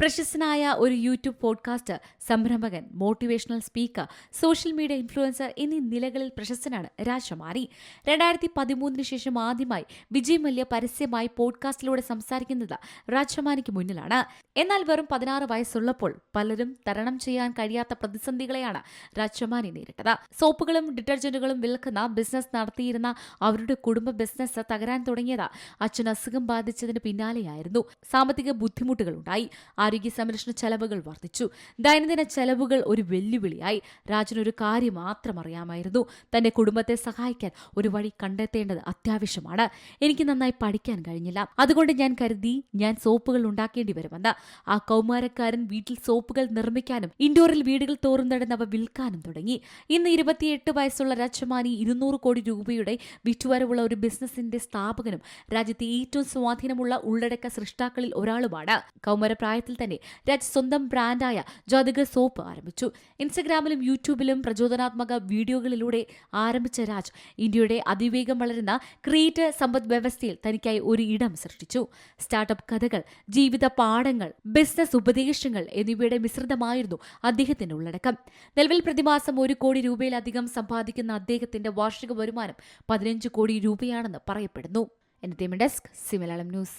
പ്രശസ്തനായ ഒരു YouTube podcaster സംരംഭകൻ motivational speaker social media influencer എന്നീ നിലകളിൽ പ്രശസ്തനാണ് രാജകുമാരി രണ്ടായിരത്തി പതിമൂന്നിന് ശേഷം ആദ്യമായി വിജയ് മല്യ പരസ്യമായി പോഡ്കാസ്റ്റിലൂടെ സംസാരിക്കുന്നത് രാജമാനിക്ക് മുന്നിലാണ്. എന്നാൽ വെറും പതിനാറ് വയസ്സുള്ളപ്പോൾ പലരും തരണം ചെയ്യാൻ കഴിയാത്ത പ്രതിസന്ധികളെയാണ് രാജമാനി നേരിട്ടത്. സോപ്പുകളും ഡിറ്റർജന്റുകളും വിൽക്കുന്ന ബിസിനസ് നടത്തിയിരുന്ന അവരുടെ കുടുംബ ബിസിനസ് തകരാൻ തുടങ്ങിയത് അച്ഛൻ അസുഖം ബാധിച്ചതിന് പിന്നാലെയായിരുന്നു. സാമ്പത്തിക ബുദ്ധിമുട്ടുകളുണ്ടായി. ആരോഗ്യ സംരക്ഷണ ചെലവുകൾ വർദ്ധിച്ചു. ദൈനംദിന ചെലവുകൾ ഒരു വെല്ലുവിളിയായി. രാജനൊരു കാര്യം മാത്രം അറിയാമായിരുന്നു. തന്റെ കുടുംബത്തെ സഹായിക്കാൻ ഒരു വഴി കണ്ടെത്തേണ്ടത് അത്യാവശ്യമാണ്. എനിക്ക് നന്നായി പഠിക്കാൻ കഴിഞ്ഞില്ല. അതുകൊണ്ട് ഞാൻ കരുതി ഞാൻ സോപ്പുകൾ ഉണ്ടാക്കേണ്ടി വരുമെന്ന്. ആ കൗമാരക്കാരൻ വീട്ടിൽ സോപ്പുകൾ നിർമ്മിക്കാനും ഇൻഡോറിൽ വീടുകൾ തോറും നടന്നവ വിൽക്കാനും തുടങ്ങി. ഇന്ന് ഇരുപത്തിയെട്ട് വയസ്സുള്ള രാജമാനി ഇരുന്നൂറ് കോടി രൂപയുടെ വിറ്റുവരവുള്ള ഒരു ബിസിനസിന്റെ സ്ഥാപകനും രാജ്യത്തെ ഏറ്റവും സ്വാധീനമുള്ള ഉള്ളടക്ക സൃഷ്ടാക്കളിൽ ഒരാളുമാണ്. കൗമാരപ്രായത്തിൽ തന്നെ രാജ് സ്വന്തം ബ്രാൻഡായ ജാതിക സോപ്പ് ആരംഭിച്ചു. ഇൻസ്റ്റഗ്രാമിലും യൂട്യൂബിലും പ്രചോദനാത്മക വീഡിയോകളിലൂടെ ആരംഭിച്ച രാജ് ഇന്ത്യയുടെ അതിവേഗം വളരുന്ന ക്രിയേറ്റർ സമ്പദ് വ്യവസ്ഥയിൽ തനിക്കായി ഒരു ഇടം സൃഷ്ടിച്ചു. സ്റ്റാർട്ടപ്പ് കഥകൾ ജീവിത പാഠങ്ങൾ ബിസിനസ് ഉപദേശങ്ങൾ എന്നിവയുടെ മിശ്രിതമായിരുന്നു അദ്ദേഹത്തിന്റെ ഉള്ളടക്കം. നിലവിൽ പ്രതിമാസം ഒരു കോടി രൂപയിലധികം സമ്പാദിക്കുന്ന അദ്ദേഹത്തിന്റെ വാർഷിക വരുമാനം പതിനഞ്ച് കോടി രൂപയാണെന്ന് പറയപ്പെടുന്നു. Entertainment desk സിമലയാളം news